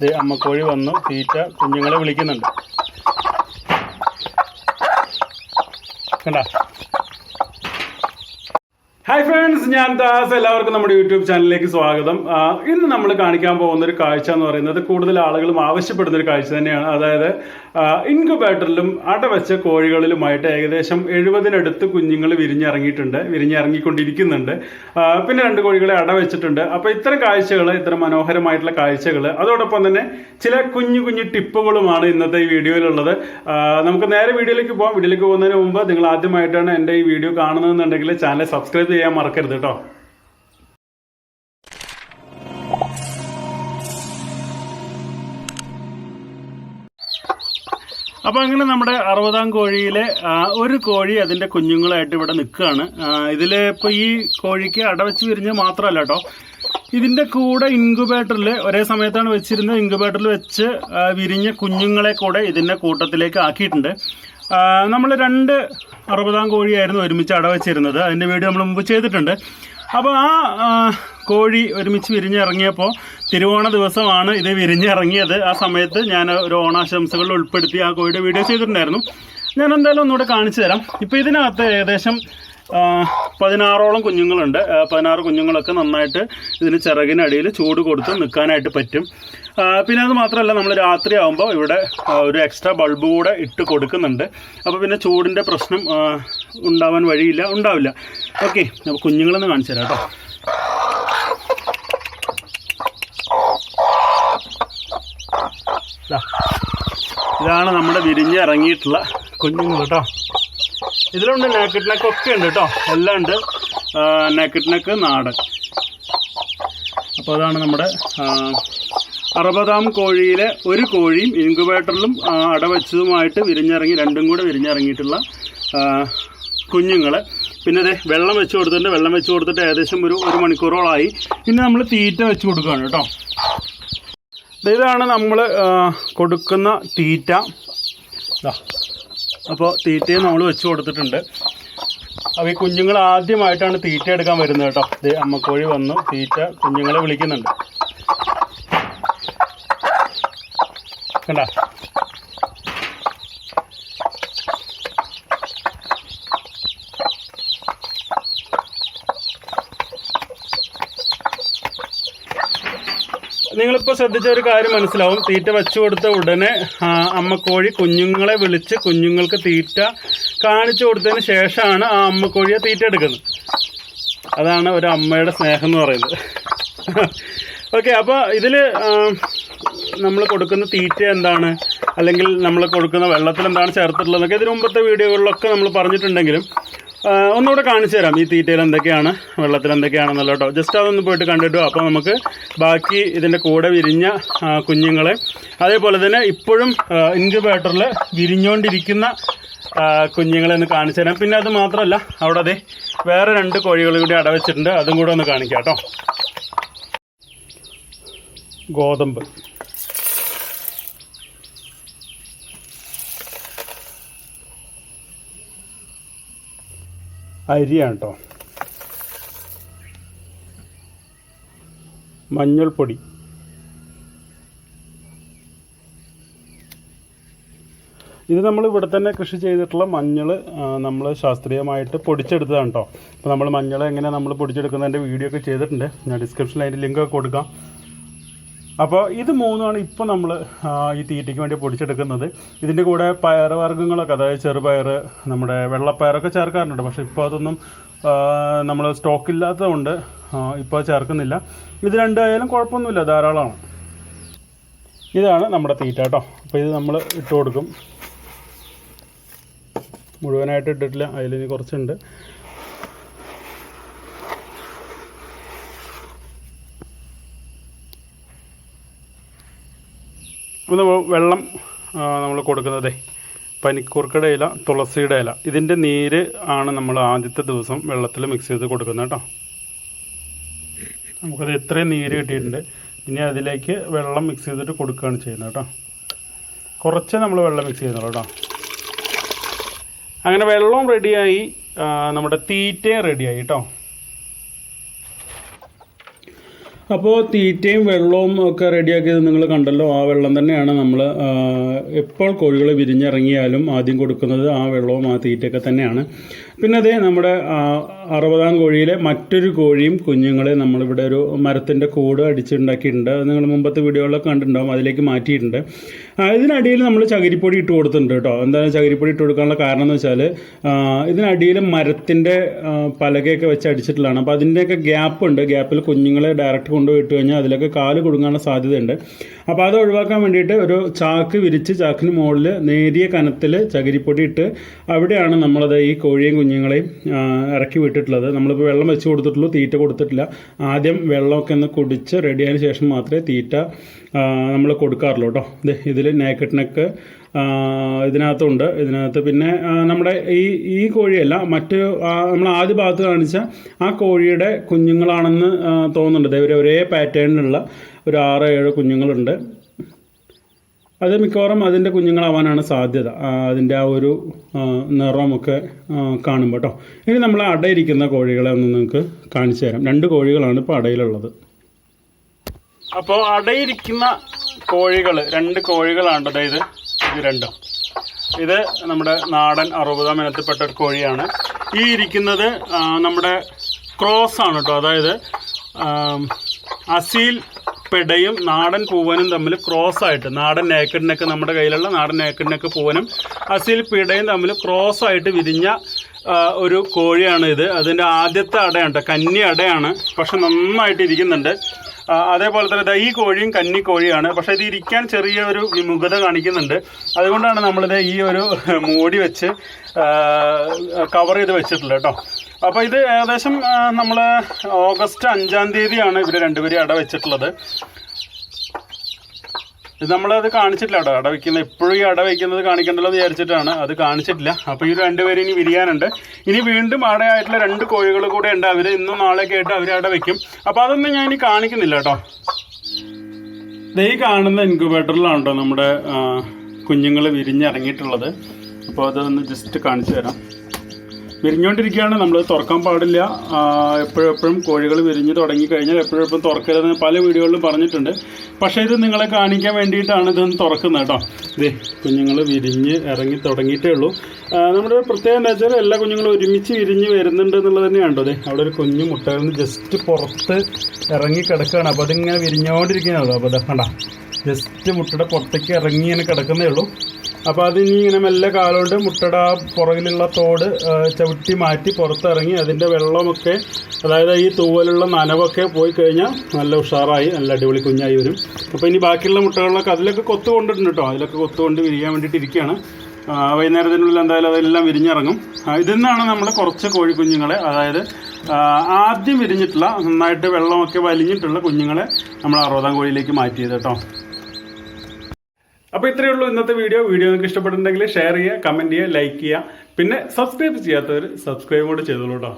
ഇത് അമ്മക്കോഴി വന്നു തീറ്റ കുഞ്ഞുങ്ങളെ വിളിക്കുന്നുണ്ട്. കണ്ട? ഞാൻ ദാസ് എല്ലാവർക്കും നമ്മുടെ യൂട്യൂബ് ചാനലിലേക്ക് സ്വാഗതം. ഇന്ന് നമ്മൾ കാണിക്കാൻ പോകുന്ന ഒരു കാഴ്ച എന്ന് പറയുന്നത് കൂടുതൽ ആളുകളും ആവശ്യപ്പെടുന്ന ഒരു കാഴ്ച തന്നെയാണ്. അതായത് ഇൻക്യുബേറ്ററിലും അടവെച്ച കോഴികളിലുമായിട്ട് ഏകദേശം എഴുപതിനടുത്ത് കുഞ്ഞുങ്ങൾ വിരിഞ്ഞിറങ്ങിയിട്ടുണ്ട് വിരിഞ്ഞിറങ്ങിക്കൊണ്ടിരിക്കുന്നുണ്ട്. പിന്നെ രണ്ട് കോഴികളെ അടവെച്ചിട്ടുണ്ട്. അപ്പോൾ ഇത്തരം കാഴ്ചകൾ ഇത്തരം മനോഹരമായിട്ടുള്ള കാഴ്ചകൾ അതോടൊപ്പം തന്നെ ചില കുഞ്ഞു കുഞ്ഞു ടിപ്പുകളുമാണ് ഇന്നത്തെ ഈ വീഡിയോയിലുള്ളത്. നമുക്ക് നേരെ വീഡിയോയിലേക്ക് പോകാം വീഡിയോയിലേക്ക് പോകുന്നതിന് മുമ്പ് നിങ്ങൾ ആദ്യമായിട്ടാണ് എന്റെ ഈ വീഡിയോ കാണുന്നതെന്നുണ്ടെങ്കിൽ ചാനൽ സബ്സ്ക്രൈബ് ചെയ്യാൻ മറക്കരുത്. കേട്ടോ അപ്പൊ അങ്ങനെ നമ്മുടെ അറുപതാം കോഴിയിലെ ഒരു കോഴി അതിന്റെ കുഞ്ഞുങ്ങളായിട്ട് ഇവിടെ നിൽക്കുകയാണ്. ഇതിൽ ഇപ്പൊ ഈ കോഴിക്ക് അടവച്ച് വിരിഞ്ഞ് മാത്രമല്ല കേട്ടോ. ഇതിന്റെ കൂടെ ഇൻക്യുബേറ്ററിൽ ഒരേ സമയത്താണ് വെച്ചിരുന്നത് ഇൻക്യുബേറ്ററിൽ വെച്ച് വിരിഞ്ഞ കുഞ്ഞുങ്ങളെ കൂടെ ഇതിന്റെ കൂട്ടത്തിലേക്ക് ആക്കിയിട്ടുണ്ട്. നമ്മൾ രണ്ട് അറുപതാം കോഴിയായിരുന്നു ഒരുമിച്ച് അടവച്ചിരുന്നത്. അതിന്റെ വീഡിയോ നമ്മൾ മുമ്പ് ചെയ്തിട്ടുണ്ട്. അപ്പോൾ ആ കോഴി ഒരുമിച്ച് വിരിഞ്ഞിറങ്ങിയപ്പോൾ തിരുവോണ ദിവസമാണ് ഇത് വിരിഞ്ഞിറങ്ങിയത്. ആ സമയത്ത് ഞാൻ ഒരു ഓണാശംസകൾ ഉൾപ്പെടുത്തി ആ കോഴിയുടെ വീഡിയോ ചെയ്തിട്ടുണ്ടായിരുന്നു. ഞാൻ എന്തായാലും ഒന്നുകൂടെ കാണിച്ചു തരാം. ഇപ്പോൾ ഇതിനകത്ത് ഏകദേശം പതിനാറോളം കുഞ്ഞുങ്ങളുണ്ട്. പതിനാറ് കുഞ്ഞുങ്ങളൊക്കെ നന്നായിട്ട് ഇതിന് ചിറകിനടിയിൽ ചൂട് കൊടുത്ത് നിൽക്കാനായിട്ട് പറ്റും. പിന്നെ അത് മാത്രമല്ല നമ്മൾ രാത്രി ആകുമ്പോൾ ഇവിടെ ഒരു എക്സ്ട്രാ ബൾബ് കൂടെ ഇട്ട് കൊടുക്കുന്നുണ്ട്. അപ്പോൾ പിന്നെ ചൂടിന്റെ പ്രശ്നം ഉണ്ടാവാൻ വഴിയില്ല ഉണ്ടാവില്ല. ഓക്കെ അപ്പോൾ കുഞ്ഞുങ്ങളൊന്ന് കാണിച്ചു തരാം കേട്ടോ. ഇതാണ് നമ്മുടെ വിരിഞ്ഞ് ഇറങ്ങിയിട്ടുള്ള കുഞ്ഞുങ്ങൾ കേട്ടോ. ഇതിലുണ്ട് നാക്കറ്റ് നെക്ക് ഒക്കെ ഉണ്ട് കേട്ടോ എല്ലാം ഉണ്ട്. നാക്കറ്റ് നെക്ക് നാടൻ. അപ്പോൾ അതാണ് നമ്മുടെ അറുപതാം കോഴിയിലെ ഒരു കോഴിയും ഇൻക്യുബേറ്ററിലും അടവച്ചതുമായിട്ട് വിരിഞ്ഞിറങ്ങി രണ്ടും കൂടെ വിരിഞ്ഞിറങ്ങിയിട്ടുള്ള കുഞ്ഞുങ്ങൾ പിന്നെ അതെ വെള്ളം വെച്ച് കൊടുത്തിട്ടുണ്ട്. വെള്ളം വെച്ച് കൊടുത്തിട്ട് ഏകദേശം ഒരു ഒരു മണിക്കൂറോളമായി ഇനി നമ്മൾ തീറ്റ വെച്ച് കൊടുക്കുകയാണ് കേട്ടോ ഇതാണ് നമ്മൾ കൊടുക്കുന്ന തീറ്റ. അപ്പോൾ തീറ്റയും നമ്മൾ വെച്ച് കൊടുത്തിട്ടുണ്ട്. അപ്പോൾ ഈ കുഞ്ഞുങ്ങൾ ആദ്യമായിട്ടാണ് തീറ്റ എടുക്കാൻ വരുന്നത് കേട്ടോ. ദേ അമ്മക്കോഴി വന്നു. തീറ്റ കുഞ്ഞുങ്ങളെ വിളിക്കുന്നുണ്ട്. കണ്ട? നിങ്ങളിപ്പോൾ ശ്രദ്ധിച്ച ഒരു കാര്യം മനസ്സിലാവും. തീറ്റ വെച്ചു കൊടുത്ത ഉടനെ അമ്മക്കോഴി കുഞ്ഞുങ്ങളെ വിളിച്ച് കുഞ്ഞുങ്ങൾക്ക് തീറ്റ കാണിച്ചു കൊടുത്തതിന് ശേഷമാണ് ആ അമ്മക്കോഴിയെ തീറ്റ എടുക്കുന്നത്. അതാണ് ഒരു അമ്മയുടെ സ്നേഹം എന്ന് പറയുന്നത്. ഓക്കെ അപ്പോൾ ഇതിൽ നമ്മൾ കൊടുക്കുന്ന തീറ്റ എന്താണ്? അല്ലെങ്കിൽ നമ്മൾ കൊടുക്കുന്ന വെള്ളത്തിൽ എന്താണ് ചേർത്തിട്ടുള്ളതെന്നൊക്കെ ഇതിനു മുമ്പത്തെ വീഡിയോകളിലൊക്കെ നമ്മൾ പറഞ്ഞിട്ടുണ്ടെങ്കിലും ഒന്നുകൂടെ കാണിച്ചു തരാം. ഈ തീറ്റയിൽ എന്തൊക്കെയാണ് വെള്ളത്തിൽ എന്തൊക്കെയാണെന്നല്ലോ കേട്ടോ. ജസ്റ്റ് അതൊന്ന് പോയിട്ട് കണ്ടിട്ടു അപ്പോൾ നമുക്ക് ബാക്കി ഇതിന്റെ കൂടെ വിരിഞ്ഞ കുഞ്ഞുങ്ങളെ. അതേപോലെ തന്നെ ഇപ്പോഴും ഇൻക്യുബേറ്ററിൽ വിരിഞ്ഞുകൊണ്ടിരിക്കുന്ന കുഞ്ഞുങ്ങളെ ഒന്ന് കാണിച്ചു തരാം. പിന്നെ അത് മാത്രമല്ല അവിടെ അതെ വേറെ രണ്ട് കോഴികൾ കൂടി അടവച്ചിട്ടുണ്ട്. അതും കൂടെ ഒന്ന് കാണിക്കാം കേട്ടോ. ഗോതമ്പ്. അരിയാണ് കേട്ടോ മഞ്ഞൾപ്പൊടി. ഇത് നമ്മൾ ഇവിടെ തന്നെ കൃഷി ചെയ്തിട്ടുള്ള മഞ്ഞൾ നമ്മൾ ശാസ്ത്രീയമായിട്ട് പൊടിച്ചെടുത്തതാണ് കേട്ടോ അപ്പോൾ നമ്മൾ മഞ്ഞൾ എങ്ങനെ നമ്മൾ പൊടിച്ചെടുക്കുന്നതിന്റെ വീഡിയോ ഒക്കെ ചെയ്തിട്ടുണ്ട്. ഞാൻ ഡിസ്ക്രിപ്ഷനിൽ അതിന്റെ ലിങ്ക് ഒക്കെ കൊടുക്കാം. അപ്പോൾ ഇത് മൂന്നുമാണ് ഇപ്പോൾ നമ്മൾ ഈ തീറ്റയ്ക്ക് വേണ്ടി പൊടിച്ചെടുക്കുന്നത്. ഇതിന്റെ കൂടെ പയർ വർഗങ്ങളൊക്കെ അതായത് ചെറുപയർ നമ്മുടെ വെള്ളപ്പയറൊക്കെ ചേർക്കാറുണ്ട്. പക്ഷേ ഇപ്പോൾ അതൊന്നും നമ്മൾ സ്റ്റോക്ക് ഇല്ലാത്തതുകൊണ്ട് ഇപ്പോൾ ചേർക്കുന്നില്ല. ഇത് രണ്ടായാലും കുഴപ്പമൊന്നുമില്ല ധാരാളമാണ്. ഇതാണ് നമ്മുടെ തീറ്റ കേട്ടോ. അപ്പോൾ ഇത് നമ്മൾ ഇട്ട് കൊടുക്കും. മുഴുവനായിട്ട് ഇട്ടിട്ടില്ല അതിലിനി കുറച്ചുണ്ട്. ഇത് വെള്ളം നമ്മൾ കൊടുക്കുന്നതേ പനിക്കൂർക്കയുടെ ഇല തുളസിയുടെ ഇല. ഇതിന്റെ നീര് ആണ് നമ്മൾ ആദ്യത്തെ ദിവസം വെള്ളത്തിൽ മിക്സ് ചെയ്ത് കൊടുക്കുന്നത് കേട്ടോ. നമുക്കത് ഇത്രയും നീര് കിട്ടിയിട്ടുണ്ട്. ഇനി അതിലേക്ക് വെള്ളം മിക്സ് ചെയ്തിട്ട് കൊടുക്കുകയാണ് ചെയ്യുന്നത് കേട്ടോ. കുറച്ച് നമ്മൾ വെള്ളം മിക്സ് ചെയ്യുന്നുള്ളൂ കേട്ടോ. അങ്ങനെ വെള്ളവും റെഡിയായി നമ്മുടെ തീറ്റയും റെഡിയായി കേട്ടോ. അപ്പോൾ തീറ്റയും വെള്ളവും ഒക്കെ റെഡിയാക്കിയത് നിങ്ങൾ കണ്ടല്ലോ. ആ വെള്ളം തന്നെയാണ് നമ്മൾ എപ്പോൾ കോഴികൾ വിരിഞ്ഞിറങ്ങിയാലും ആദ്യം കൊടുക്കുന്നത് ആ വെള്ളവും ആ തീറ്റയൊക്കെ തന്നെയാണ്. പിന്നെ അതേ നമ്മുടെ അറുപതാം കോഴിയിലെ മറ്റൊരു കോഴിയും കുഞ്ഞുങ്ങളെ നമ്മളിവിടെ ഒരു മരത്തിന്റെ കൂട് അടിച്ചുണ്ടാക്കിയിട്ടുണ്ട്. അത് നിങ്ങൾ മുമ്പത്തെ വീഡിയോകളിലൊക്കെ കണ്ടിട്ടുണ്ടാവും. അതിലേക്ക് മാറ്റിയിട്ടുണ്ട്. ഇതിനടിയിൽ നമ്മൾ ചകിരിപ്പൊടി ഇട്ട് കൊടുത്തിട്ടുണ്ട് കേട്ടോ. എന്താണ് ചകിരിപ്പൊടി ഇട്ട് കൊടുക്കാനുള്ള കാരണം എന്ന് വെച്ചാൽ ഇതിനടിയിൽ മരത്തിന്റെ പലകയൊക്കെ വെച്ച് അടിച്ചിട്ടുള്ളതാണ്. അപ്പോൾ അതിന്റെയൊക്കെ ഗ്യാപ്പ് ഉണ്ട്. ഗ്യാപ്പിൽ കുഞ്ഞുങ്ങളെ ഡയറക്റ്റ് കൊണ്ടുപോയി ഇട്ട് കഴിഞ്ഞാൽ അതിലൊക്കെ കാൽ കൊടുക്കാനുള്ള സാധ്യതയുണ്ട്. അപ്പോൾ അത് ഒഴിവാക്കാൻ വേണ്ടിയിട്ട് ഒരു ചാക്ക് വിരിച്ച് ചാക്കിന് മുകളിൽ നേരിയ കനത്തിൽ ചകിരിപ്പൊടി ഇട്ട് അവിടെയാണ് നമ്മളത് ഈ കോഴിയും കുഞ്ഞുങ്ങളെയും ഇറക്കി വിട്ടിട്ടുള്ളത്. നമ്മളിപ്പോൾ വെള്ളം വെച്ച് കൊടുത്തിട്ടുള്ളൂ തീറ്റ കൊടുത്തിട്ടില്ല. ആദ്യം വെള്ളമൊക്കെ ഒന്ന് കുടിച്ച് റെഡിയായതിനു ശേഷം മാത്രമേ തീറ്റ നമ്മൾ കൊടുക്കാറുള്ളൂ കേട്ടോ. ഇത് ഇതിൽ നേക്കറ്റിനൊക്കെ ഇതിനകത്തുണ്ട്. ഇതിനകത്ത് പിന്നെ നമ്മുടെ ഈ ഈ കോഴിയല്ല മറ്റ് നമ്മൾ ആദ്യ ഭാഗത്ത് കാണിച്ച ആ കോഴിയുടെ കുഞ്ഞുങ്ങളാണെന്ന് തോന്നുന്നുണ്ട്. ഒരു ഒരേ പാറ്റേണിലുള്ള ഒരു ആറ് ഏഴ് കുഞ്ഞുങ്ങളുണ്ട്. അത് മിക്കവാറും അതിന്റെ കുഞ്ഞുങ്ങളാവാനാണ് സാധ്യത. അതിന്റെ ആ ഒരു നിറമൊക്കെ കാണുമ്പോൾ കേട്ടോ ഇനി നമ്മൾ അടയിരിക്കുന്ന കോഴികളെ ഒന്ന് നിങ്ങൾക്ക് കാണിച്ചു തരാം. രണ്ട് കോഴികളാണ് ഇപ്പോൾ അടയിലുള്ളത്. അപ്പോൾ അടയിരിക്കുന്ന കോഴികൾ രണ്ട് കോഴികളാണ് അതായത് ഇത്. രണ്ടും. ഇത് നമ്മുടെ നാടൻ അറുപതാം ഇനത്തിൽപ്പെട്ട ഒരു കോഴിയാണ്. ഈ ഇരിക്കുന്നത് നമ്മുടെ ക്രോസ് ആണ് കേട്ടോ അതായത് അസീൽ പെടയും നാടൻ പൂവനും തമ്മിൽ ക്രോസ് ആയിട്ട് നാടൻ നേക്കഡിനൊക്കെ നമ്മുടെ കയ്യിലുള്ള നാടൻ നേക്കഡിനൊക്കെ പൂവനും അസീൽ പിടയും തമ്മിൽ ക്രോസ് ആയിട്ട് വിരിഞ്ഞ ഒരു കോഴിയാണ് ഇത് അതിന്റെ ആദ്യത്തെ അടയാണ്. കന്നി അടയാണ് പക്ഷെ നന്നായിട്ട് ഇരിക്കുന്നുണ്ട് അതേപോലെ തന്നെ ഈ കോഴിയും കന്നി കോഴിയാണ് പക്ഷെ ഇത് ഇരിക്കാൻ ചെറിയ ഒരു വിമുഖത കാണിക്കുന്നുണ്ട്. അതുകൊണ്ടാണ് നമ്മളിത് ഈ ഒരു മൂടി വെച്ച് കവർ ചെയ്ത് വെച്ചിട്ടുള്ളത് കേട്ടോ. അപ്പോൾ ഇത് ഏകദേശം നമ്മൾ ഓഗസ്റ്റ് അഞ്ചാം തീയതിയാണ് ഇവർ രണ്ടുപേരും അട വെച്ചിട്ടുള്ളത് ഇത് നമ്മളത് കാണിച്ചിട്ടില്ല കേട്ടോ. അട വയ്ക്കുന്നത് എപ്പോഴും ഈ അട വയ്ക്കുന്നത് കാണിക്കണ്ടല്ലോ എന്ന് വിചാരിച്ചിട്ടാണ്. അത് കാണിച്ചിട്ടില്ല. അപ്പോൾ ഈ രണ്ടുപേരും ഇനി വിരിയാനുണ്ട്. ഇനി വീണ്ടും അടയായിട്ടുള്ള രണ്ട് കോഴികൾ കൂടെ ഉണ്ട്. അവർ ഇന്നും നാളെയൊക്കെ ആയിട്ട് അവർ അട വയ്ക്കും അപ്പോൾ അതൊന്നും ഞാൻ ഇനി കാണിക്കുന്നില്ല കേട്ടോ. ഈ കാണുന്ന ഇൻക്യുബേറ്ററിലാണ് കേട്ടോ നമ്മുടെ കുഞ്ഞുങ്ങൾ വിരിഞ്ഞിറങ്ങിയിട്ടുള്ളത്. അപ്പോൾ അതൊന്ന് ജസ്റ്റ് കാണിച്ചു തരാം. വിരിഞ്ഞുകൊണ്ടിരിക്കുകയാണ്. നമ്മൾ തുറക്കാൻ പാടില്ല. എപ്പോഴെപ്പോഴും എപ്പോഴും കോഴികൾ വിരിഞ്ഞ് തുടങ്ങിക്കഴിഞ്ഞാൽ എപ്പോഴും എപ്പോഴും തുറക്കരുതെന്ന് പല വീഡിയോകളിലും പറഞ്ഞിട്ടുണ്ട്. പക്ഷേ ഇത് നിങ്ങളെ കാണിക്കാൻ വേണ്ടിയിട്ടാണ് ഇതൊന്ന് തുറക്കുന്നത് കേട്ടോ. ഇതേ കുഞ്ഞുങ്ങൾ വിരിഞ്ഞ് ഇറങ്ങി തുടങ്ങിയിട്ടേ ഉള്ളൂ. നമ്മുടെ പ്രത്യേകം എന്താ വെച്ചാൽ എല്ലാ കുഞ്ഞുങ്ങളും ഒരുമിച്ച് വിരിഞ്ഞ് വരുന്നുണ്ട് എന്നുള്ളത് തന്നെയാണ് അതെ അവിടെ ഒരു കുഞ്ഞു മുട്ടയിൽ നിന്ന് ജസ്റ്റ് പുറത്ത് ഇറങ്ങി കിടക്കുകയാണ്. അപ്പോൾ അതിങ്ങനെ വിരിഞ്ഞുകൊണ്ടിരിക്കുന്നതാണ് അപ്പോൾ ഇതാ ജസ്റ്റ് മുട്ടയുടെ പുറത്തേക്ക് ഇറങ്ങി ഇങ്ങനെ കിടക്കുന്നേ ഉള്ളൂ. അപ്പോൾ അതിനി ഇങ്ങനെ മെല്ലെ കാലുകൊണ്ട് മുട്ടട പുറകിലുള്ള തോട് ചവിട്ടി മാറ്റി പുറത്തിറങ്ങി അതിന്റെ വെള്ളമൊക്കെ അതായത് ഈ തൂവലുള്ള നനവൊക്കെ പോയി കഴിഞ്ഞാൽ നല്ല ഉഷാറായി നല്ല അടിപൊളി കുഞ്ഞായി വരും. അപ്പോൾ ഇനി ബാക്കിയുള്ള മുട്ടകളിലൊക്കെ അതിലൊക്കെ കൊത്തു കൊണ്ടിട്ടുണ്ട് കേട്ടോ അതിലൊക്കെ കൊത്തു കൊണ്ട് വിരിയാൻ വേണ്ടിയിട്ട് ഇരിക്കുകയാണ് വൈകുന്നേരത്തിനുള്ളിൽ എന്തായാലും അതെല്ലാം വിരിഞ്ഞിറങ്ങും. ഇതിൽ നിന്നാണ് നമ്മൾ കുറച്ച് കോഴിക്കുഞ്ഞുങ്ങളെ അതായത് ആദ്യം വിരിഞ്ഞിട്ടുള്ള നന്നായിട്ട് വെള്ളമൊക്കെ വലിഞ്ഞിട്ടുള്ള കുഞ്ഞുങ്ങളെ നമ്മൾ അറുപതാം കോഴിയിലേക്ക് മാറ്റിയത് കേട്ടോ അപ്പോൾ ഇത്രയേ ഉള്ളൂ ഇന്നത്തെ വീഡിയോ. വീഡിയോ നിങ്ങൾക്ക് ഇഷ്ടപ്പെട്ടിട്ടുണ്ടെങ്കിൽ ഷെയർ ചെയ്യുക കമന്റ് ചെയ്യുക ലൈക്ക് ചെയ്യുക. പിന്നെ സബ്സ്ക്രൈബ് ചെയ്യാത്തവർ സബ്സ്ക്രൈബ് കൂടെ ചെയ്തോളൂ കേട്ടോ